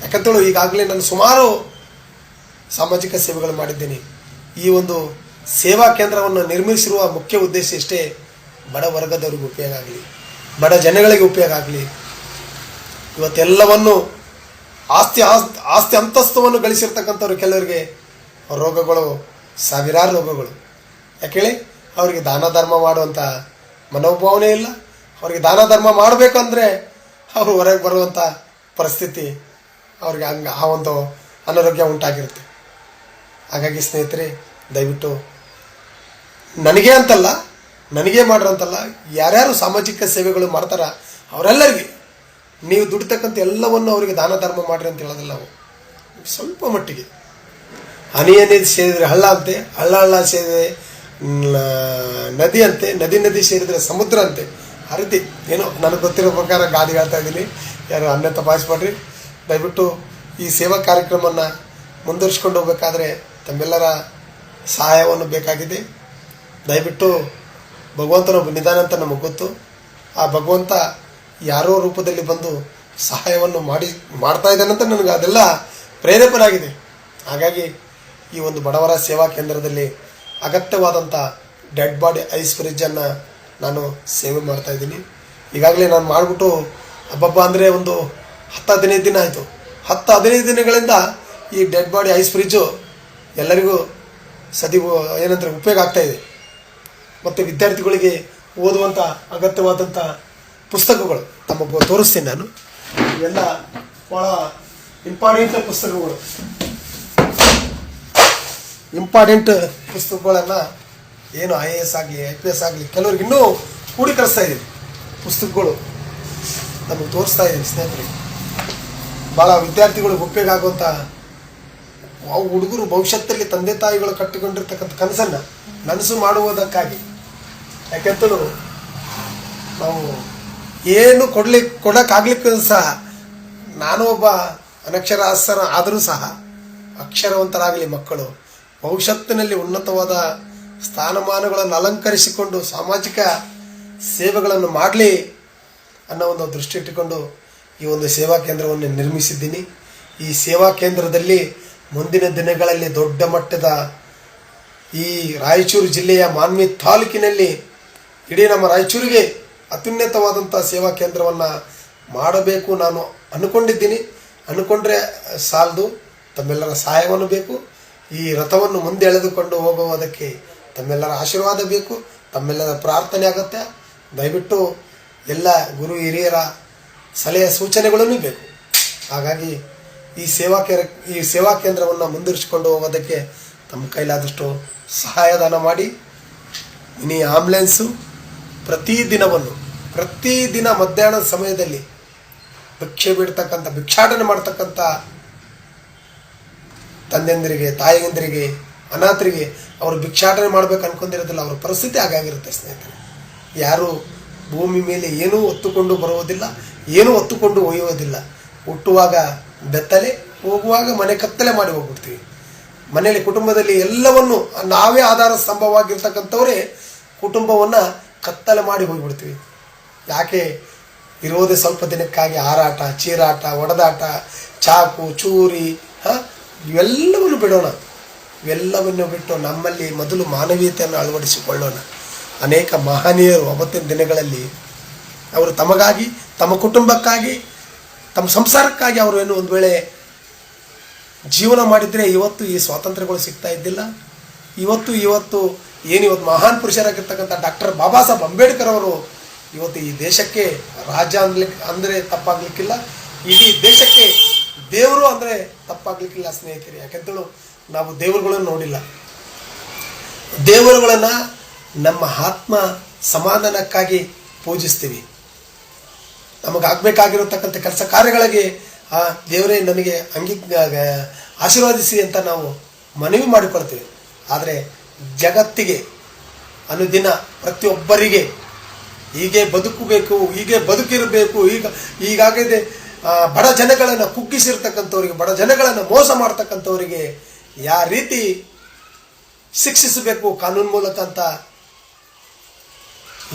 ಯಾಕಂತೇಳು, ಈಗಾಗಲೇ ನಾನು ಸುಮಾರು ಸಾಮಾಜಿಕ ಸೇವೆಗಳು ಮಾಡಿದ್ದೀನಿ. ಈ ಒಂದು ಸೇವಾ ಕೇಂದ್ರವನ್ನು ನಿರ್ಮಿಸಿರುವ ಮುಖ್ಯ ಉದ್ದೇಶ ಇಷ್ಟೇ ಬಡ ವರ್ಗದವ್ರಿಗೆ ಉಪಯೋಗ ಆಗಲಿ, ಬಡ ಜನಗಳಿಗೆ ಉಪಯೋಗ ಆಗಲಿ. ಇವತ್ತೆಲ್ಲವನ್ನು ಆಸ್ತಿ ಆಸ್ತಿ ಆಸ್ತಿ ಅಂತಸ್ತವನ್ನು ಗಳಿಸಿರ್ತಕ್ಕಂಥವ್ರು ಕೆಲವರಿಗೆ ರೋಗಗಳು, ಸಾವಿರಾರು ರೋಗಗಳು. ಯಾಕೇಳಿ ಅವರಿಗೆ ದಾನ ಧರ್ಮ ಮಾಡುವಂಥ ಮನೋಭಾವನೆ ಇಲ್ಲ. ಅವರಿಗೆ ದಾನ ಧರ್ಮ ಮಾಡಬೇಕಂದ್ರೆ ಅವರು ಹೊರಗೆ ಬರುವಂಥ ಪರಿಸ್ಥಿತಿ ಅವ್ರಿಗೆ ಹಂಗೆ ಆ ಒಂದು ಅನಾರೋಗ್ಯ ಉಂಟಾಗಿರುತ್ತೆ. ಹಾಗಾಗಿ ಸ್ನೇಹಿತರೆ, ದಯವಿಟ್ಟು ನನಗೆ ಅಂತಲ್ಲ, ನನಗೆ ಮಾಡ್ರಂತಲ್ಲ, ಯಾರ್ಯಾರು ಸಾಮಾಜಿಕ ಸೇವೆಗಳು ಮಾಡ್ತಾರ, ಅವರೆಲ್ಲರಿಗೆ ನೀವು ದುಡಿತಕ್ಕಂಥ ಎಲ್ಲವನ್ನು ಅವರಿಗೆ ದಾನ ಧರ್ಮ ಮಾಡ್ರಿ ಅಂತ ಹೇಳೋದಿಲ್ಲ ನಾವು. ಸ್ವಲ್ಪ ಮಟ್ಟಿಗೆ. ಹನಿ ಹನಿ ಸೇರಿದರೆ ಹಳ್ಳ ಅಂತೆ, ಹಳ್ಳ ಹಳ್ಳ ಸೇರಿದರೆ ನದಿ ಅಂತೆ, ನದಿ ನದಿ ಸೇರಿದರೆ ಸಮುದ್ರ ಅಂತೆ ಆ ರೀತಿ ಏನೋ ನನಗೆ ಗೊತ್ತಿರೋ ಪ್ರಕಾರ ಗಾದಿ ಹೇಳ್ತಾ ಇದ್ದೀನಿ. ಯಾರು ಅನ್ನ ತಪಾಯಿಸ್ಬೇಡ್ರಿ ದಯವಿಟ್ಟು ಈ ಸೇವಾ ಕಾರ್ಯಕ್ರಮವನ್ನು ಮುಂದುವರಿಸ್ಕೊಂಡು ಹೋಗ್ಬೇಕಾದ್ರೆ ತಮ್ಮೆಲ್ಲರ ಸಹಾಯವನ್ನು ಬೇಕಾಗಿದೆ. ದಯವಿಟ್ಟು ಭಗವಂತನ ಒಬ್ಬ ನಿಧಾನ ಅಂತ ನಮಗೆ ಗೊತ್ತು. ಆ ಭಗವಂತ ಯಾರೋ ರೂಪದಲ್ಲಿ ಬಂದು ಸಹಾಯವನ್ನು ಮಾಡಿ, ಮಾಡ್ತಾ ಇದ್ದಾನಂತ ನನಗೆ ಅದೆಲ್ಲ ಪ್ರೇರೇಪರಾಗಿದೆ ಹಾಗಾಗಿ ಈ ಒಂದು ಬಡವರ ಸೇವಾ ಕೇಂದ್ರದಲ್ಲಿ ಅಗತ್ಯವಾದಂಥ ಡೆಡ್ ಬಾಡಿ ಐಸ್ ಫ್ರಿಜ್ಜನ್ನು ನಾನು ಸೇವೆ ಮಾಡ್ತಾ ಇದ್ದೀನಿ. ಈಗಾಗಲೇ ನಾನು ಮಾಡಿಬಿಟ್ಟು ಹಬ್ಬಬ್ಬ ಅಂದರೆ ಒಂದು ಹತ್ತು ಹದಿನೈದು ದಿನ ಆಯಿತು. ಹತ್ತು ಹದಿನೈದು ದಿನಗಳಿಂದ ಈ ಡೆಡ್ ಬಾಡಿ ಐಸ್ ಫ್ರಿಜ್ಜು ಎಲ್ಲರಿಗೂ ಸದಿ ಏನಂತಾರೆ, ಉಪಯೋಗ ಆಗ್ತಾ ಇದೆ. ಮತ್ತು ವಿದ್ಯಾರ್ಥಿಗಳಿಗೆ ಓದುವಂಥ ಅಗತ್ಯವಾದಂಥ ಪುಸ್ತಕಗಳು ತಮ್ಮ ತೋರಿಸ್ತೀನಿ ನಾನು. ಎಲ್ಲ ಭಾಳ ಇಂಪಾರ್ಟೆಂಟ್ ಪುಸ್ತಕಗಳು. ಇಂಪಾರ್ಟೆಂಟ್ ಪುಸ್ತಕಗಳನ್ನು ಏನು ಐ ಎ ಎಸ್ ಆಗಲಿ ಐ ಪಿ ಎಸ್ ಆಗಲಿ, ಕೆಲವ್ರಿಗೆ ಇನ್ನೂ ಕೂಡಿ ಕರೆಸ್ತಾ ಇದ್ದೀವಿ ಪುಸ್ತಕಗಳು ನಮಗೆ ತೋರಿಸ್ತಾ ಇದ್ದೀವಿ ಸ್ನೇಹಿತರೆ. ಭಾಳ ವಿದ್ಯಾರ್ಥಿಗಳಿಗೆ ಉಪಯೋಗ ಆಗುವಂಥ ಹುಡುಗರು ಭವಿಷ್ಯತ್ತಲ್ಲಿ ತಂದೆ ತಾಯಿಗಳು ಕಟ್ಟಿಕೊಂಡಿರ್ತಕ್ಕಂಥ ಕನಸನ್ನು ನನಸು ಮಾಡುವುದಕ್ಕಾಗಿ. ಯಾಕೆಂತಲೂ ನಾವು ಏನು ಕೊಡ್ಲಿಕ್ಕೆ ಕೊಡೋಕ್ಕಾಗ್ಲಿಕ್ಕೂ ಸಹ ನಾನು ಒಬ್ಬ ಅನಕ್ಷರಾಸ್ತರ ಆದರೂ ಸಹ ಅಕ್ಷರವಂತರಾಗಲಿ ಮಕ್ಕಳು, ಭವಿಷ್ಯತ್ತಿನಲ್ಲಿ ಉನ್ನತವಾದ ಸ್ಥಾನಮಾನಗಳನ್ನು ಅಲಂಕರಿಸಿಕೊಂಡು ಸಾಮಾಜಿಕ ಸೇವೆಗಳನ್ನು ಮಾಡಲಿ ಅನ್ನೋ ಒಂದು ದೃಷ್ಟಿ ಇಟ್ಟುಕೊಂಡು ಈ ಒಂದು ಸೇವಾ ಕೇಂದ್ರವನ್ನು ನಿರ್ಮಿಸಿದ್ದೀನಿ. ಈ ಸೇವಾ ಕೇಂದ್ರದಲ್ಲಿ ಮುಂದಿನ ದಿನಗಳಲ್ಲಿ ದೊಡ್ಡ ಮಟ್ಟದ ಈ ರಾಯಚೂರು ಜಿಲ್ಲೆಯ ಮಾನ್ವಿ ತಾಲೂಕಿನಲ್ಲಿ ಇಡೀ ನಮ್ಮ ರಾಯಚೂರಿಗೆ ಅತ್ಯುನ್ನತವಾದಂಥ ಸೇವಾ ಕೇಂದ್ರವನ್ನು ಮಾಡಬೇಕು ನಾನು ಅಂದ್ಕೊಂಡಿದ್ದೀನಿ ಅನ್ಕೊಂಡ್ರೆ ಸಾಲದು, ತಮ್ಮೆಲ್ಲರ ಸಹಾಯವನ್ನು ಬೇಕು. ಈ ರಥವನ್ನು ಮುಂದೆ ಎಳೆದುಕೊಂಡು ಹೋಗುವುದಕ್ಕೆ ತಮ್ಮೆಲ್ಲರ ಆಶೀರ್ವಾದ ಬೇಕು, ತಮ್ಮೆಲ್ಲರ ಪ್ರಾರ್ಥನೆ ಆಗುತ್ತೆ ದಯವಿಟ್ಟು ಎಲ್ಲ ಗುರು ಹಿರಿಯರ ಸಲಹೆ ಸೂಚನೆಗಳನ್ನು ಬೇಕು. ಹಾಗಾಗಿ ಈ ಸೇವಾ ಕೇಂದ್ರ ಈ ಸೇವಾ ಕೇಂದ್ರವನ್ನು ಮುಂದುವರಿಸಿಕೊಂಡು ಹೋಗೋದಕ್ಕೆ ತಮ್ಮ ಕೈಲಾದಷ್ಟು ಸಹಾಯದಾನ ಮಾಡಿ. ಇನ್ನೀ ಆಂಬ್ಯುಲೆನ್ಸು ಪ್ರತಿದಿನವನ್ನು ಪ್ರತಿದಿನ ಮಧ್ಯಾಹ್ನದ ಸಮಯದಲ್ಲಿ ಭಿಕ್ಷೆ ಬಿಡ್ತಕ್ಕಂಥ ಭಿಕ್ಷಾಟನೆ ಮಾಡ್ತಕ್ಕಂಥ ತಂದೆಂದರಿಗೆ, ತಾಯಿಯಂದರಿಗೆ ಅನಾಥರಿಗೆ ಅವರು ಭಿಕ್ಷಾಟನೆ ಮಾಡ್ಬೇಕು ಅನ್ಕೊಂಡಿರೋದಿಲ್ಲ, ಅವ್ರ ಪರಿಸ್ಥಿತಿ ಹಾಗಾಗಿರುತ್ತೆ ಸ್ನೇಹಿತರೆ. ಯಾರು ಭೂಮಿ ಮೇಲೆ ಏನೂ ಒತ್ತುಕೊಂಡು ಬರುವುದಿಲ್ಲ, ಏನೂ ಹೊತ್ತುಕೊಂಡು ಒಯ್ಯುವುದಿಲ್ಲ. ಹುಟ್ಟುವಾಗ ಬೆತ್ತಲೆ, ಹೋಗುವಾಗ ಮನೆ ಕತ್ತಲೆ ಮಾಡಿ ಹೋಗ್ಬಿಡ್ತೀವಿ. ಮನೆಯಲ್ಲಿ, ಕುಟುಂಬದಲ್ಲಿ ಎಲ್ಲವನ್ನು, ನಾವೇ ಆಧಾರ ಸ್ತಂಭವಾಗಿರ್ತಕ್ಕಂಥವರೇ ಕುಟುಂಬವನ್ನು ಕತ್ತಲೆ ಮಾಡಿ ಹೋಗ್ಬಿಡ್ತೀವಿ. ಯಾಕೆ? ಇರೋದೇ ಸ್ವಲ್ಪ ದಿನಕ್ಕಾಗಿ ಹಾರಾಟ, ಚೀರಾಟ, ಒಡೆದಾಟ, ಚಾಕು, ಚೂರಿ, ಹಾಂ? ಇವೆಲ್ಲವನ್ನು ಬಿಡೋಣ. ಇವೆಲ್ಲವನ್ನು ಬಿಟ್ಟು ನಮ್ಮಲ್ಲಿ ಮೊದಲು ಮಾನವೀಯತೆಯನ್ನು ಅಳವಡಿಸಿಕೊಳ್ಳೋಣ. ಅನೇಕ ಮಹನೀಯರು ಅವತ್ತಿನ ದಿನಗಳಲ್ಲಿ ಅವರು ತಮಗಾಗಿ, ತಮ್ಮ ಕುಟುಂಬಕ್ಕಾಗಿ, ತಮ್ಮ ಸಂಸಾರಕ್ಕಾಗಿ ಅವರು ಏನು ಒಂದು ವೇಳೆ ಜೀವನ ಮಾಡಿದರೆ ಇವತ್ತು ಈ ಸ್ವಾತಂತ್ರ್ಯಗಳು ಸಿಗ್ತಾ ಇದ್ದಿಲ್ಲ. ಇವತ್ತು ಇವತ್ತು ಏನು ಇವತ್ತು ಮಹಾನ್ ಪುರುಷರಾಗಿರ್ತಕ್ಕಂಥ ಡಾಕ್ಟರ್ ಬಾಬಾ ಸಾಹೇಬ್ ಅಂಬೇಡ್ಕರ್ ಅವರು ಇವತ್ತು ಈ ದೇಶಕ್ಕೆ ರಾಜ ಅನ್ಲಿಕ್ಕೆ ಅಂದರೆ ತಪ್ಪಾಗ್ಲಿಕ್ಕಿಲ್ಲ. ಇಡೀ ದೇಶಕ್ಕೆ ದೇವರು ಅಂದರೆ ತಪ್ಪಾಗ್ಲಿಕ್ಕಿಲ್ಲ ಸ್ನೇಹಿತರೆ. ಯಾಕೆಂತೇಳು? ನಾವು ದೇವರುಗಳನ್ನು ನೋಡಿಲ್ಲ. ದೇವರುಗಳನ್ನು ನಮ್ಮ ಆತ್ಮ ಸಮಾಧಾನಕ್ಕಾಗಿ ಪೂಜಿಸ್ತೀವಿ. ನಮಗಾಗಬೇಕಾಗಿರತಕ್ಕಂಥ ಕೆಲಸ ಕಾರ್ಯಗಳಿಗೆ ಆ ದೇವರೇ ನಮಗೆ ಅಂಗಿ ಆಶೀರ್ವಾದಿಸಿ ಅಂತ ನಾವು ಮನವಿ ಮಾಡಿಕೊಳ್ತೀವಿ. ಆದರೆ ಜಗತ್ತಿಗೆ ಅನುದಿನ ಪ್ರತಿಯೊಬ್ಬರಿಗೆ ಹೀಗೆ ಬದುಕಬೇಕು, ಹೀಗೆ ಬದುಕಿರಬೇಕು, ಈಗ, ಈಗಾಗದೆ ಬಡ ಜನಗಳನ್ನು ಕುಗ್ಗಿಸಿರ್ತಕ್ಕಂಥವ್ರಿಗೆ, ಬಡ ಜನಗಳನ್ನು ಮೋಸ ಮಾಡ್ತಕ್ಕಂಥವರಿಗೆ ಯಾವ ರೀತಿ ಶಿಕ್ಷಿಸಬೇಕು ಕಾನೂನು ಮೂಲಕ ಅಂತ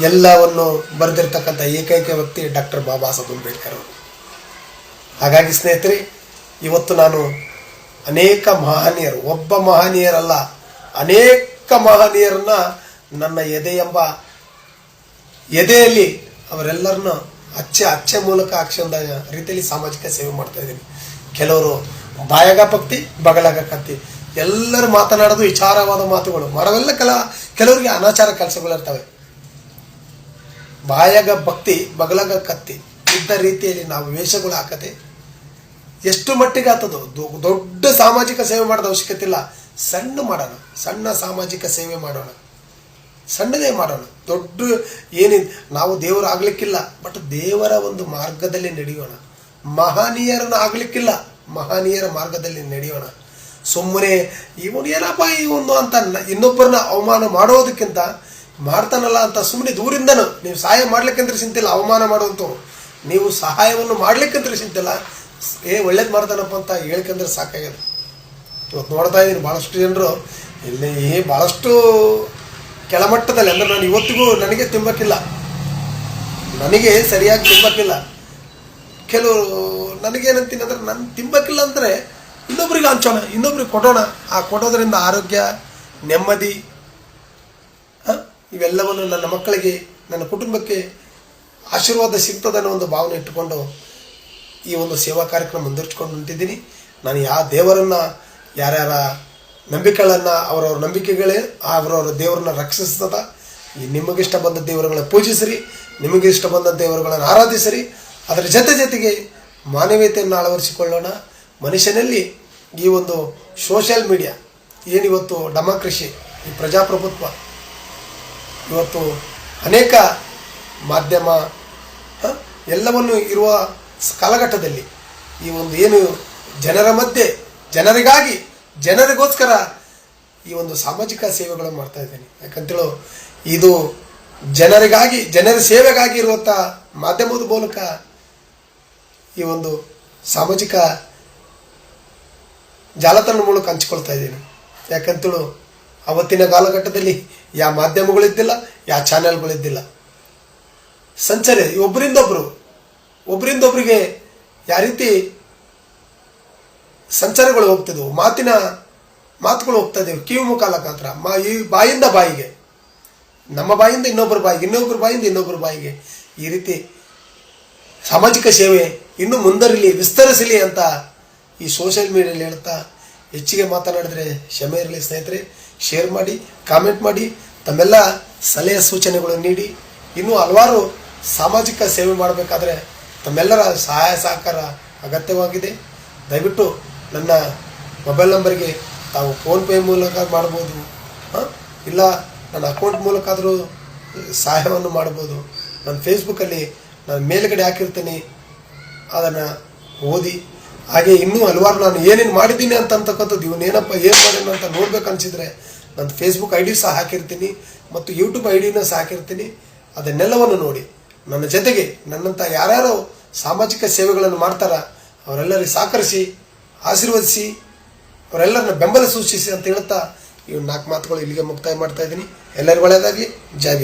ಎಲ್ಲವನ್ನು ಬರೆದಿರ್ತಕ್ಕಂಥ ಏಕೈಕ ವ್ಯಕ್ತಿ ಡಾಕ್ಟರ್ ಬಾಬಾ ಸಾಹೇಬ್ ಅಂಬೇಡ್ಕರ್ ಅವರು. ಹಾಗಾಗಿ ಸ್ನೇಹಿತರೆ, ಇವತ್ತು ನಾನು ಅನೇಕ ಮಹನೀಯರು, ಒಬ್ಬ ಮಹನೀಯರಲ್ಲ, ಅನೇಕ ಮಹನೀಯರನ್ನ ನನ್ನ ಎದೆ ಎಂಬ ಎದೆಯಲ್ಲಿ ಅವರೆಲ್ಲರನ್ನ ಅಚ್ಚೆ ಅಚ್ಚೆ ಮೂಲಕ ಅಕ್ಷಂದ ರೀತಿಯಲ್ಲಿ ಸಾಮಾಜಿಕ ಸೇವೆ ಮಾಡ್ತಾ ಇದ್ದೀನಿ. ಕೆಲವರು ಬಾಯಾಗ ಭಕ್ತಿ, ಬಗಲಾಗ ಕತ್ತಿ. ಎಲ್ಲರೂ ಮಾತನಾಡೋದು ವಿಚಾರವಾದ ಮಾತುಗಳು. ಮರವೆಲ್ಲ ಕೆಲ, ಕೆಲವರಿಗೆ ಅನಾಚಾರ ಕೆಲಸಗಳಿರ್ತವೆ ಬಾಯಾಗ ಭಕ್ತಿ, ಬಗಲಾಗ ಕತ್ತಿ. ಇದ್ದ ರೀತಿಯಲ್ಲಿ ನಾವು ವೇಷಗಳು ಹಾಕದೆ ಎಷ್ಟು ಮಟ್ಟಿಗೆ ಆತದು ದೊಡ್ಡ ಸಾಮಾಜಿಕ ಸೇವೆ ಮಾಡೋದು ಅವಶ್ಯಕತೆ ಇಲ್ಲ. ಸಣ್ಣ ಮಾಡೋಣ. ಸಣ್ಣ ಸಾಮಾಜಿಕ ಸೇವೆ ಮಾಡೋಣ. ಸಣ್ಣದೇ ಮಾಡೋಣ. ದೊಡ್ಡ ಏನಿದೆ, ನಾವು ದೇವರು ಆಗ್ಲಿಕ್ಕಿಲ್ಲ, ಬಟ್ ದೇವರ ಒಂದು ಮಾರ್ಗದಲ್ಲಿ ನಡೆಯೋಣ. ಮಹನೀಯರನ್ನು ಆಗ್ಲಿಕ್ಕಿಲ್ಲ. ಮಹನೀಯರ ಮಾರ್ಗದಲ್ಲಿ ನಡೆಯೋಣ. ಸುಮ್ಮನೆ ಇವನು ಏನಪ್ಪ ಇವನು ಅಂತ ಇನ್ನೊಬ್ಬರನ್ನ ಅವಮಾನ ಮಾಡೋದಕ್ಕಿಂತ ಮಾಡ್ತಾನಲ್ಲ ಅಂತ ಸುಮ್ಮನೆ ದೂರಿಂದನು ನೀವು ಸಹಾಯ ಮಾಡ್ಲಿಕ್ಕಂದ್ರೆ ಸಿಂತಿಲ್ಲ ಅವಮಾನ ಮಾಡುವಂಥವ್ರು ನೀವು ಸಹಾಯವನ್ನು ಮಾಡ್ಲಿಕ್ಕಂದ್ರೆ ಸಿಂತಿಲ್ಲ ಏ, ಒಳ್ಳೇದು ಮಾಡ್ತಾನಪ್ಪ ಅಂತ ಹೇಳ್ಕಂದ್ರೆ ಸಾಕಾಗ್ಯದ. ಇವತ್ತು ನೋಡ್ತಾ ಇದ್ದೀನಿ ಭಾಳಷ್ಟು ಜನರು ಇಲ್ಲಿ ಭಾಳಷ್ಟು ಕೆಳಮಟ್ಟದಲ್ಲಿ, ಅಂದ್ರೆ ನಾನು ಇವತ್ತಿಗೂ ನನಗೆ ತಿಂಬಕ್ಕಿಲ್ಲ ನನಗೆ ಸರಿಯಾಗಿ ತಿಂಬಕ್ಕಿಲ್ಲ ಕೆಲವರು ನನಗೇನಂತೀನಿ ಅಂದ್ರೆ ನನ್ನ ತಿಂಬಕ್ಕಿಲ್ಲ ಅಂದರೆ ಇನ್ನೊಬ್ರಿಗೆ ಹಂಚೋಣ ಇನ್ನೊಬ್ರಿಗೆ ಕೊಡೋಣ. ಆ ಕೊಡೋದರಿಂದ ಆರೋಗ್ಯ, ನೆಮ್ಮದಿ ಇವೆಲ್ಲವನ್ನು ನನ್ನ ಮಕ್ಕಳಿಗೆ, ನನ್ನ ಕುಟುಂಬಕ್ಕೆ ಆಶೀರ್ವಾದ ಸಿಗ್ತದೆ ಅನ್ನೋ ಒಂದು ಭಾವನೆ ಇಟ್ಟುಕೊಂಡು ಈ ಒಂದು ಸೇವಾ ಕಾರ್ಯಕ್ರಮ ಮುಂದುವರ್ಸ್ಕೊಂಡು ಹೊಂಟಿದ್ದೀನಿ ನಾನು ಯಾವ ದೇವರನ್ನು, ಯಾರ್ಯಾರ ನಂಬಿಕೆಗಳನ್ನು, ಅವರವ್ರ ನಂಬಿಕೆಗಳೇ, ಅವರವರ ದೇವರನ್ನ ರಕ್ಷಿಸ್ತದ ನಿಮಗಿಷ್ಟ ಬಂದ ದೇವರುಗಳನ್ನ ಪೂಜಿಸಿರಿ ನಿಮಗೆ ಇಷ್ಟ ಬಂದ ದೇವರುಗಳನ್ನು ಆರಾಧಿಸಿರಿ. ಅದರ ಜೊತೆ ಜೊತೆಗೆ ಮಾನವೀಯತೆಯನ್ನು ಅಳವಡಿಸಿಕೊಳ್ಳೋಣ. ಮನುಷ್ಯನಲ್ಲಿ ಈ ಒಂದು ಸೋಷಿಯಲ್ ಮೀಡಿಯಾ ಏನಿವತ್ತು ಡೆಮಾಕ್ರಸಿ ಈ ಪ್ರಜಾಪ್ರಭುತ್ವ, ಇವತ್ತು ಅನೇಕ ಮಾಧ್ಯಮ ಎಲ್ಲವನ್ನು ಇರುವ ಕಾಲಘಟ್ಟದಲ್ಲಿ ಈ ಒಂದು ಏನು ಜನರ ಮಧ್ಯೆ, ಜನರಿಗಾಗಿ, ಜನರಿಗೋಸ್ಕರ ಈ ಒಂದು ಸಾಮಾಜಿಕ ಸೇವೆಗಳನ್ನು ಮಾಡ್ತಾ ಇದ್ದೀನಿ. ಯಾಕಂತೇಳು, ಇದು ಜನರಿಗಾಗಿ, ಜನರ ಸೇವೆಗಾಗಿ ಇರುವಂಥ ಮಾಧ್ಯಮದ ಮೂಲಕ ಈ ಒಂದು ಸಾಮಾಜಿಕ ಜಾಲತಾಣ ಮೂಲಕ ಹಂಚಿಕೊಳ್ತಾ ಇದ್ದೀನಿ. ಯಾಕಂತೇಳು, ಅವತ್ತಿನ ಕಾಲಘಟ್ಟದಲ್ಲಿ ಯಾವ ಮಾಧ್ಯಮಗಳಿದ್ದಿಲ್ಲ ಯಾವ ಚಾನೆಲ್ಗಳಿದ್ದಿಲ್ಲ. ಸಂಚಾರಿ ಒಬ್ಬರಿಂದೊಬ್ಬರು ಒಬ್ಬರಿಂದೊಬ್ಬರಿಗೆ ಯಾವ ರೀತಿ ಸಂಚಾರಗಳು ಹೋಗ್ತಿದ್ವು, ಮಾತಿನ ಮಾತುಗಳು ಹೋಗ್ತಾ ಇದ್ದವು, ಕಿವಿ ಮುಖಾಲಕಾಂತರ ಮಾ, ಈ ಬಾಯಿಂದ ಬಾಯಿಗೆ, ನಮ್ಮ ಬಾಯಿಂದ ಇನ್ನೊಬ್ಬರ ಬಾಯಿಗೆ ಇನ್ನೊಬ್ಬರ ಬಾಯಿಂದ ಇನ್ನೊಬ್ಬರ ಬಾಯಿಗೆ ಈ ರೀತಿ ಸಾಮಾಜಿಕ ಸೇವೆ ಇನ್ನೂ ಮುಂದರಲಿ, ವಿಸ್ತರಿಸಲಿ ಅಂತ ಈ ಸೋಷಿಯಲ್ ಮೀಡಿಯಲ್ಲಿ ಹೇಳ್ತಾ ಹೆಚ್ಚಿಗೆ ಮಾತನಾಡಿದರೆ ಕ್ಷಮೆ ಇರಲಿ ಸ್ನೇಹಿತರೆ ಶೇರ್ ಮಾಡಿ ಕಾಮೆಂಟ್ ಮಾಡಿ, ತಮ್ಮೆಲ್ಲ ಸಲಹೆ ಸೂಚನೆಗಳು ನೀಡಿ. ಇನ್ನೂ ಹಲವಾರು ಸಾಮಾಜಿಕ ಸೇವೆ ಮಾಡಬೇಕಾದ್ರೆ ತಮ್ಮೆಲ್ಲರ ಸಹಾಯ ಸಹಕಾರ ಅಗತ್ಯವಾಗಿದೆ. ದಯವಿಟ್ಟು ನನ್ನ ಮೊಬೈಲ್ ನಂಬರ್ಗೆ ತಾವು ಫೋನ್ಪೇ ಮೂಲಕ ಮಾಡ್ಬೋದು. ಇಲ್ಲ ನನ್ನ ಅಕೌಂಟ್ ಮೂಲಕ ಆದರೂ ಸಹಾಯವನ್ನು ಮಾಡ್ಬೋದು. ನನ್ನ ಫೇಸ್ಬುಕ್ಕಲ್ಲಿ ನಾನು ಮೇಲ್ಗಡೆ ಹಾಕಿರ್ತೀನಿ. ಅದನ್ನು ಓದಿ, ಹಾಗೆ ಇನ್ನೂ ಹಲವಾರು ನಾನು ಏನೇನು ಮಾಡಿದ್ದೀನಿ ಅಂತಕ್ಕಂಥದ್ದು ಇವನೇನಪ್ಪ ಏನು ಮಾಡೋಣ ಅಂತ ನೋಡ್ಬೇಕು ಅನ್ಸಿದ್ರೆ ನನ್ನ ಫೇಸ್ಬುಕ್ ಐ ಡಿ ಸಹ ಹಾಕಿರ್ತೀನಿ ಮತ್ತು ಯೂಟ್ಯೂಬ್ ಐ ಡಿನ ಸಹ ಹಾಕಿರ್ತೀನಿ. ಅದನ್ನೆಲ್ಲವನ್ನು ನೋಡಿ. ನನ್ನ ಜೊತೆಗೆ ನನ್ನಂಥ ಯಾರ್ಯಾರು ಸಾಮಾಜಿಕ ಸೇವೆಗಳನ್ನು ಮಾಡ್ತಾರ, ಅವರೆಲ್ಲರಿಗೆ ಸಹಕರಿಸಿ, ಆಶೀರ್ವದಿಸಿ, ಅವರೆಲ್ಲರನ್ನ ಬೆಂಬಲ ಸೂಚಿಸಿ ಅಂತ ಹೇಳ್ತಾ ಇವು ನಾಲ್ಕು ಮಾತುಗಳು ಇಲ್ಲಿಗೆ ಮುಕ್ತಾಯ ಮಾಡ್ತಾ ಇದ್ದೀನಿ. ಎಲ್ಲರಿಗೂ ಒಳ್ಳೆಯದಾಗಲಿ. ಜೈ